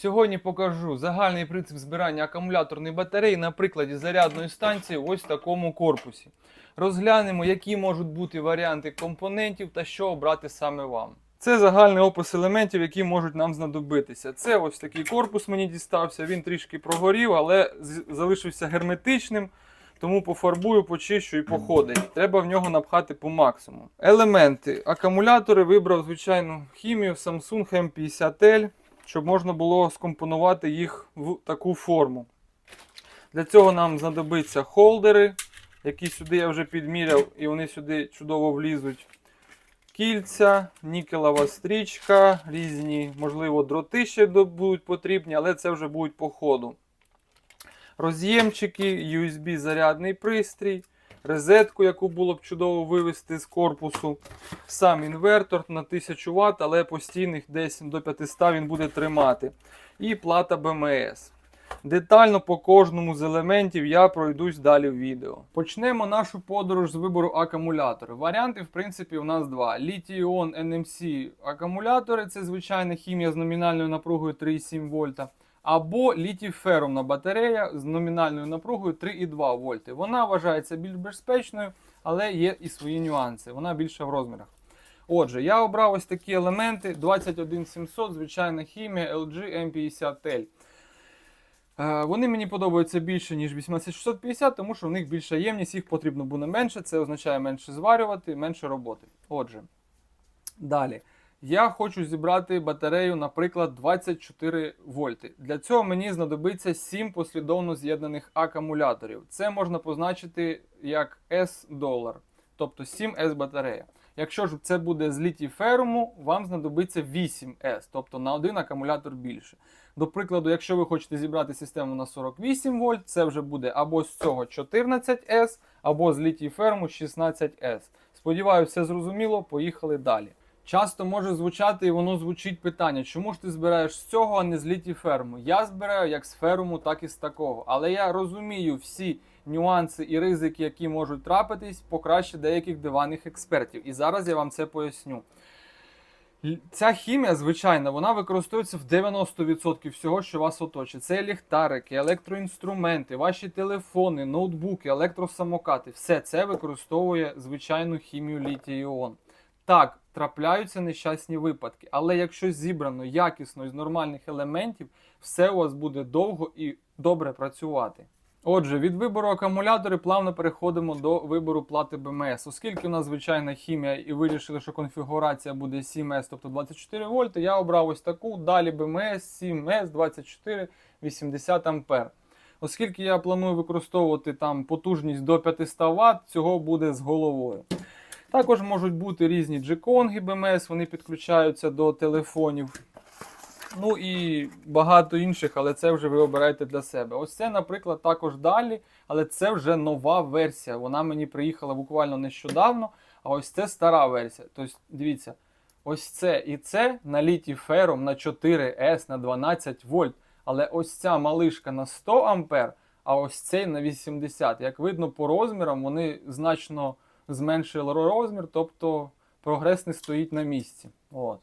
Сьогодні покажу загальний принцип збирання акумуляторної батареї на прикладі зарядної станції ось в такому корпусі. Розглянемо, які можуть бути варіанти компонентів та що обрати саме вам. Це загальний опис елементів, які можуть нам знадобитися. Це ось такий корпус мені дістався, він трішки прогорів, але залишився герметичним. Тому пофарбую, почищу і походить. Треба в нього напхати по максимуму. Елементи. Акумулятори вибрав звичайну хімію Samsung M50L, щоб можна було скомпонувати їх в таку форму. Для цього нам знадобиться холдери, які сюди я вже підміряв, і вони сюди чудово влізуть. Кільця, нікелева стрічка, різні, можливо, дроти ще будуть потрібні, але це вже будуть по ходу. Роз'ємчики, USB зарядний пристрій, розетку, яку було б чудово вивести з корпусу, сам інвертор на 1000 Вт, але постійних десь до 500 він буде тримати. І плата БМС. Детально по кожному з елементів я пройдусь далі в відео. Почнемо нашу подорож з вибору акумулятора. Варіанти, в принципі, у нас два: Lithium NMC акумулятори це звичайна хімія з номінальною напругою 3,7 вольта. Або літій-ферумна батарея з номінальною напругою 3,2 вольти. Вона вважається більш безпечною, але є і свої нюанси. Вона більша в розмірах. Отже, я обрав ось такі елементи 21700, звичайна хімія LG M50L. Е, Вони мені подобаються більше, ніж 18650, тому що в них більша ємність, їх потрібно буде менше. Це означає менше зварювати, менше роботи. Отже, далі. Я хочу зібрати батарею, наприклад, 24 вольти. Для цього мені знадобиться 7 послідовно з'єднаних акумуляторів. Це можна позначити як S-долар, тобто 7S батарея. Якщо ж це буде з літій феруму, вам знадобиться 8S, тобто на один акумулятор більше. До прикладу, якщо ви хочете зібрати систему на 48 вольт, це вже буде або з цього 14S, або з літій ферму 16S. Сподіваюся, все зрозуміло. Поїхали далі. Часто може звучати і воно звучить питання, чому ж ти збираєш з цього, а не з літі ферму? Я збираю як з ферму, так і з такого. Але я розумію всі нюанси і ризики, які можуть трапитись, покраще деяких диванних експертів. І зараз я вам це поясню. Ця хімія, звичайно, вона використовується в 90% всього, що вас оточить. Це ліхтарики, електроінструменти, ваші телефони, ноутбуки, електросамокати. Все це використовує звичайну хімію літій-іон. Так, трапляються нещасні випадки, але якщо зібрано якісно і з нормальних елементів, все у вас буде довго і добре працювати. Отже, від вибору акумулятори плавно переходимо до вибору плати БМС. Оскільки у нас звичайна хімія і вирішили, що конфігурація буде 7С, тобто 24 вольти, я обрав ось таку. Далі БМС 7С 24 80 ампер. Оскільки я планую використовувати там потужність до 500 Вт, цього буде з головою. Також можуть бути різні джеконги БМС, вони підключаються до телефонів. Ну і багато інших, але це вже ви обираєте для себе. Ось це, наприклад, також далі, але це вже нова версія. Вона мені приїхала буквально нещодавно, а ось це стара версія. Тобто, дивіться, ось це і це на літі фером на 4С на 12 вольт. Але ось ця малишка на 100 ампер, а ось цей на 80. Як видно по розмірам, вони значно зменшили розмір, тобто прогрес не стоїть на місці. От.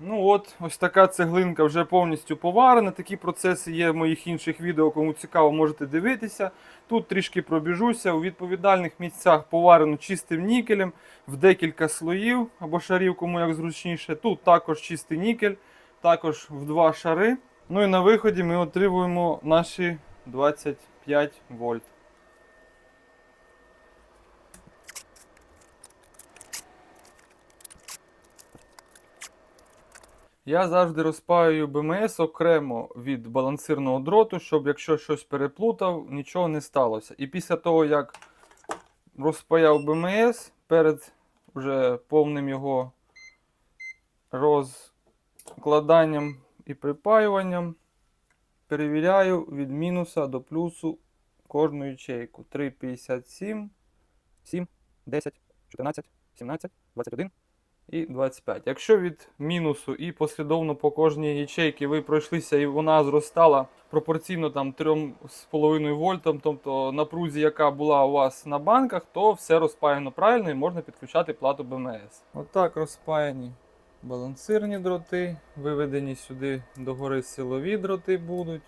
Ну от, ось така цеглинка вже повністю поварена. Такі процеси є в моїх інших відео. Кому цікаво, можете дивитися. Тут трішки пробіжуся. У відповідальних місцях поварено чистим нікелем в декілька слоїв або шарів, кому як зручніше. Тут також чистий нікель, також в два шари. Ну і на виході ми отримуємо наші 25 вольт. Я завжди розпаюю БМС окремо від балансирного дроту, щоб якщо щось переплутав, нічого не сталося. І після того, як розпаяв БМС перед вже повним його розкладанням і припаюванням, перевіряю від мінуса до плюсу кожну ячейку. 3,57, 7, 10, 14, 17, 21, і 25. Якщо від мінусу і послідовно по кожній ячейці ви пройшлися і вона зростала пропорційно там 3,5 вольтам, тобто напрузі, яка була у вас на банках, то все розпаяно правильно і можна підключати плату БМС. Отак розпаяні балансирні дроти, виведені сюди догори силові дроти будуть.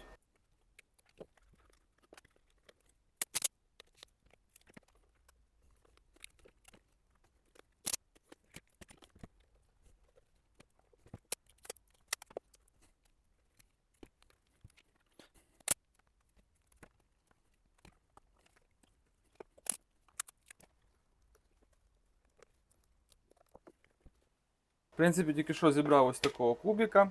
Принципі, тільки що зібрав ось такого кубіка.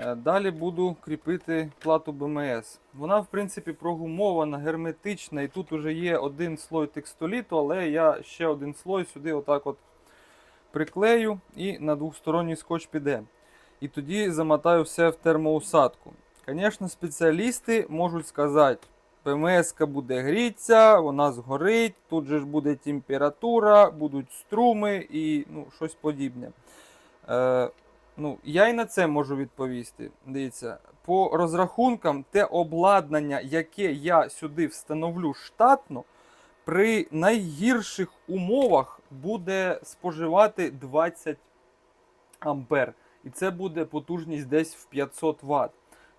Е, Далі буду кріпити плату БМС. Вона, в принципі, прогумована, герметична, і тут вже є один слой текстоліту, але я ще один слой сюди отак от приклею і на двохсторонній скотч піде. І тоді замотаю все в термоусадку. Звісно, спеціалісти можуть сказати, ПМС буде грітися, вона згорить, тут же ж буде температура, будуть струми і ну, щось подібне. Е, ну, я і на це можу відповісти. Дивіться, по розрахункам, те обладнання, яке я сюди встановлю штатно, при найгірших умовах буде споживати 20 ампер. І це буде потужність десь в 500 Вт.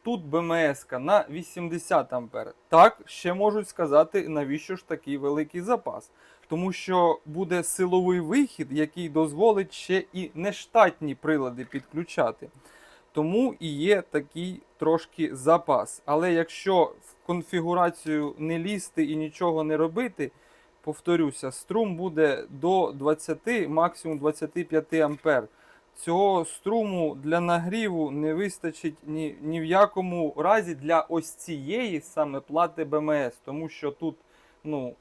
Тут БМС на 80 ампер. Так, ще можуть сказати, навіщо ж такий великий запас. Тому що буде силовий вихід, який дозволить ще і нештатні прилади підключати. Тому і є такий трошки запас. Але якщо в конфігурацію не лізти і нічого не робити, повторюся, струм буде до 20, максимум 25 ампер. Цього струму для нагріву не вистачить ні, ні в якому разі для ось цієї саме плати БМС, тому що тут ну,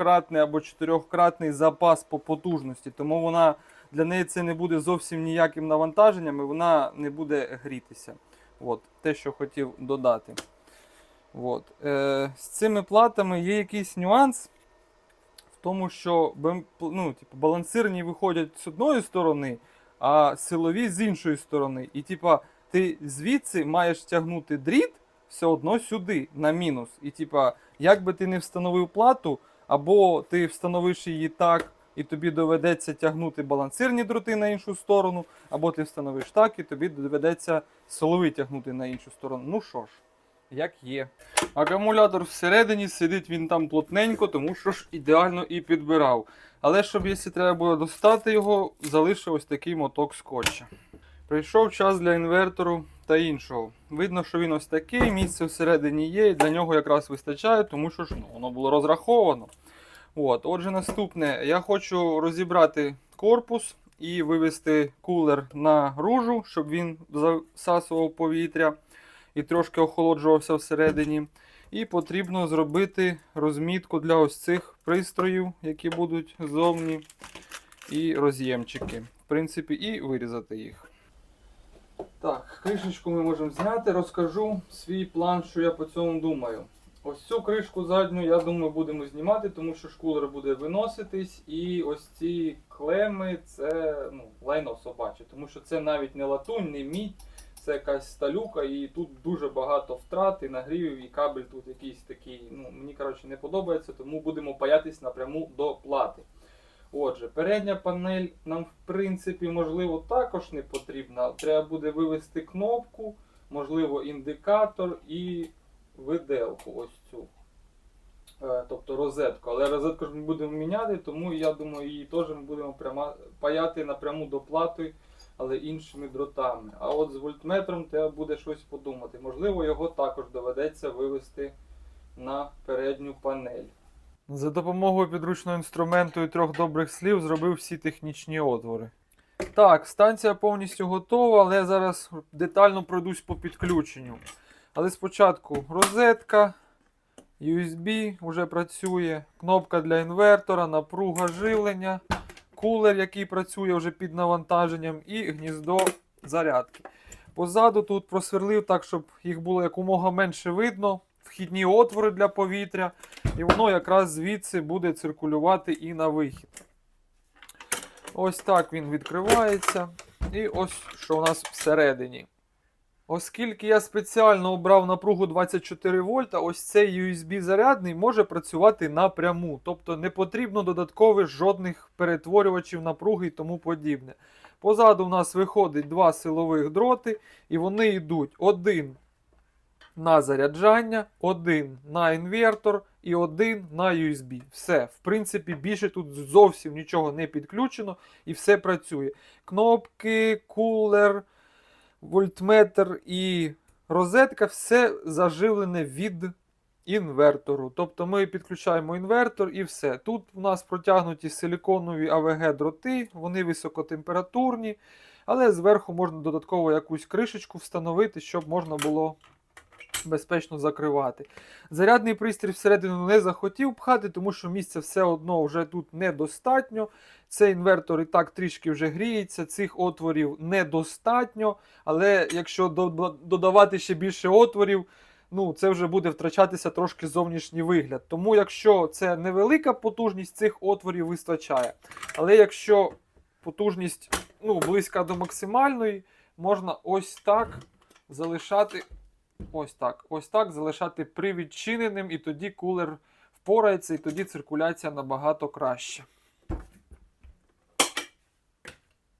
трьохкратний або чотирьохкратний запас по потужності, тому вона для неї це не буде зовсім ніяким навантаженням і вона не буде грітися. От, те, що хотів додати. От. Е, з цими платами є якийсь нюанс в тому, що ну, типу, балансирні виходять з одної сторони, а силові з іншої сторони. І типа, ти звідси маєш тягнути дріт все одно сюди, на мінус. І типа, як би ти не встановив плату, або ти встановиш її так, і тобі доведеться тягнути балансирні дроти на іншу сторону, або ти встановиш так, і тобі доведеться силовий тягнути на іншу сторону. Ну що ж, як є. Акумулятор всередині сидить він там плотненько, тому що ж ідеально і підбирав. Але щоб, якщо треба було достати його, залишив ось такий моток скотча. Прийшов час для інвертору та іншого. Видно, що він ось такий, місце всередині є, і для нього якраз вистачає, тому що ж ну, воно було розраховано. От, отже, наступне, я хочу розібрати корпус і вивести кулер наружу, щоб він засасував повітря і трошки охолоджувався всередині. І потрібно зробити розмітку для ось цих пристроїв, які будуть ззовні, і роз'ємчики. В принципі, і вирізати їх. Так, кришечку ми можемо зняти, розкажу свій план, що я по цьому думаю. Ось цю кришку задню, я думаю, будемо знімати, тому що шкулер буде виноситись. І ось ці клеми це ну, лайно собаче, тому що це навіть не латунь, не мідь, це якась сталюка, і тут дуже багато втрат і нагрівів, і кабель тут якийсь такий. Ну, мені коротше не подобається, тому будемо паятись напряму до плати. Отже, передня панель нам, в принципі, можливо, також не потрібна. Треба буде вивести кнопку, можливо, індикатор і виделку ось цю. Е, Тобто розетку. Але розетку ж ми будемо міняти, тому я думаю, її теж ми будемо пряма, паяти напряму до плати, але іншими дротами. А от з вольтметром треба буде щось подумати. Можливо, його також доведеться вивести на передню панель. За допомогою підручного інструменту і трьох добрих слів зробив всі технічні отвори. Так, станція повністю готова, але я зараз детально пройдусь по підключенню. Але спочатку розетка, USB вже працює, кнопка для інвертора, напруга живлення, кулер, який працює вже під навантаженням, і гніздо зарядки. Позаду тут просверлив так, щоб їх було якомога менше видно. Вхідні отвори для повітря, і воно якраз звідси буде циркулювати і на вихід. Ось так він відкривається. І ось що у нас всередині. Оскільки я спеціально обрав напругу 24 вольта, ось цей USB зарядний може працювати напряму. Тобто не потрібно додаткових жодних перетворювачів напруги і тому подібне. Позаду у нас виходить два силових дроти, і вони йдуть один на заряджання, один на інвертор і один на USB. Все. В принципі, більше тут зовсім нічого не підключено і все працює. Кнопки, кулер, вольтметр і розетка все заживлене від інвертору. Тобто ми підключаємо інвертор і все. Тут у нас протягнуті силіконові АВГ дроти, вони високотемпературні, але зверху можна додатково якусь кришечку встановити, щоб можна було безпечно закривати. Зарядний пристрій всередину не захотів пхати, тому що місця все одно вже тут недостатньо. Цей інвертор і так трішки вже гріється, цих отворів недостатньо. Але якщо додавати ще більше отворів, ну це вже буде втрачатися трошки зовнішній вигляд. Тому якщо це невелика потужність, цих отворів вистачає. Але якщо потужність ну, близька до максимальної, можна ось так залишати. Ось так. Ось так залишати привідчиненим, і тоді кулер впорається, і тоді циркуляція набагато краще.